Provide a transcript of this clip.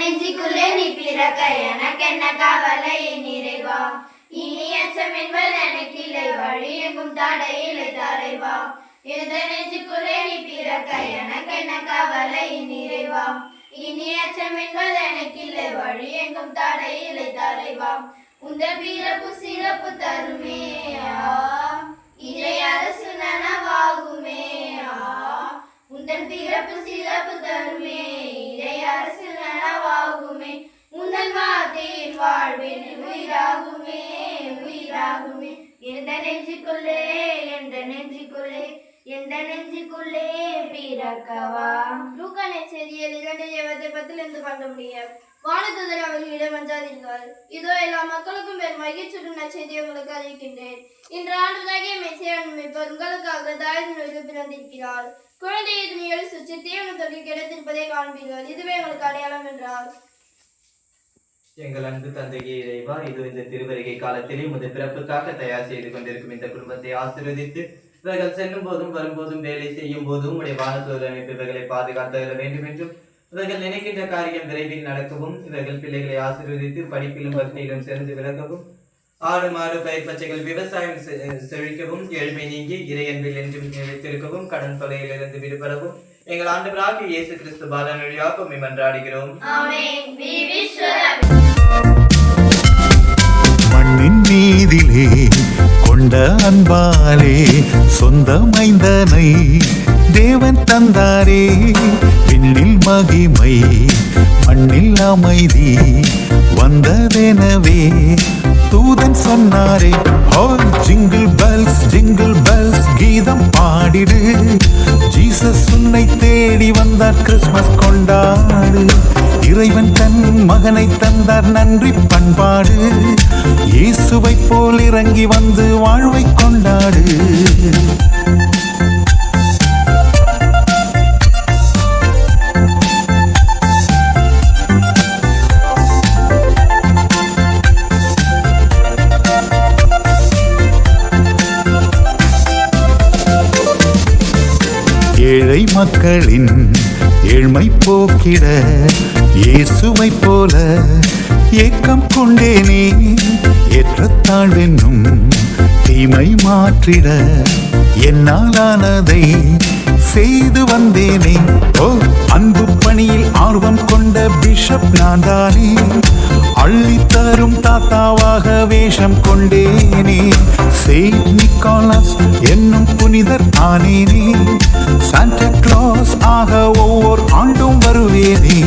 நெஞ்சுக்குள்ளே நீ பிறக்க. எனக்கு என்ன கவலை? நிறைவா இனி அச்சம் என்பது எனக்கு இல்லை வழி எங்கும் தடையில்லை தலைவா. இந்த நெஞ்சுக்குள்ளே நீ பிறக்க. எனக்கு என்ன கவலை? நிறைவா இனி அச்சம் என்பது எனக்கு இல்லை வழி எங்கும் தடையில்லை தலைவா. உந்த பிறப்பு சிறப்பு தருமே. இறை அரசு நனவாகுமே. உந்தன் பிறப்பு சிறப்பு தருமே. இறை அரசு நனவாகுமே உந்தன் வார்த்தையின் வாழ்வின் உயிராகுமே உயிராகுமே. எந்த நெஞ்சுக்குள்ளே எந்த நெஞ்சுக்குள்ளே எந்த நெஞ்சுக்குள்ளே பிறக்கவா? லூக்கான செய்தியில் இரண்டு இருபத்தி பத்திலிருந்து பார்க்க முடியும். வானதுதர் அவர்களிடம் வந்தாதீர்கள் இதோ எல்லா மக்களுக்கும் பெரும் மகிழ்ச்சியுடன் நற்செய்தியை உங்களுக்கு அறிவிக்கின்றேன். இன்று ஆண்டுதாக மெசியான் மீட்பர் உங்களுக்காக தாயினுக்கு பிறந்திருக்கிறார். குழந்தையை துணியில் சுற்றி தீவன தொழில் கிடைத்திருப்பதை காண்பீர்கள் இதுவே உங்களுக்கு அடையாளம் என்றார் எங்கள் அன்பு தந்தையே இறைவா இது இந்த திருவருகை காலத்திலே உமது பிறப்புக்காக தயார் செய்து கொண்டிருக்கும் இந்த குடும்பத்தை ஆசீர்வதித்து இவர்கள் செல்லும் போதும் வரும்போதும் வேலை செய்யும் போதும் உடைய வானத்தோடு அமைப்பு இவர்களை பாதுகாத்து வர வேண்டும் என்றும் இவர்கள் நினைக்கின்ற காரியம் விரைவில் நடக்கவும் இவர்கள் பிள்ளைகளை ஆசீர்வதித்து படிப்பிலும் வசதியிலும் சிறந்து விளக்கவும் ஆடு மாடு பயிர் பச்சைகள் விவசாயம் செழிக்கவும் ஏழ்மை நீங்கி இறையன்பில் என்றும் நிலைத்திருக்கவும் கடன் தொலையிலிருந்து விடுபடவும் எங்கள் ஆண்டுகளாக இயேசு கிறிஸ்து மன்றாடுகிறோம். we wish you the மண்ணின் மீதிலே கொண்ட அன்பாலே சொந்த மைந்தனை தேவன் தந்தாரே. விண்ணில் மகிமை மண்ணில் அமைதி வந்ததெனவே. தூதன் சொன்னாரே ஹோ ஜிங்கிள் ஜீசஸ் உன்னை தேடி வந்தார் கிறிஸ்மஸ் கொண்டாடு. இறைவன் தன் மகனை தந்தார் நன்றி பண்பாடு. இயேசுவை போல் இறங்கி வந்து வாழ்வை கொண்டாடு. ஏழை மக்களின் ஏழ்மை போக்கிட இயேசுவை போல ஏக்கம் கொண்டேனே. ஏற்றத்தாழ்வென்னும் தீமை மாற்றிட என்னாலானதை செய்து வந்தேனே. ஓ அன்பு பணியில் ஆர்வம் கொண்ட பிஷப் நான் தானே அள்ளி தரும் தாத்தாவாக வேஷம் கொண்டேனே. செயின்ட் நிக்கோலஸ் என்னும் புனிதர் ஆனேனே. சாண்டா கிளாஸ் ஆக ஒவ்வொரு ஆண்டும் வருவேனே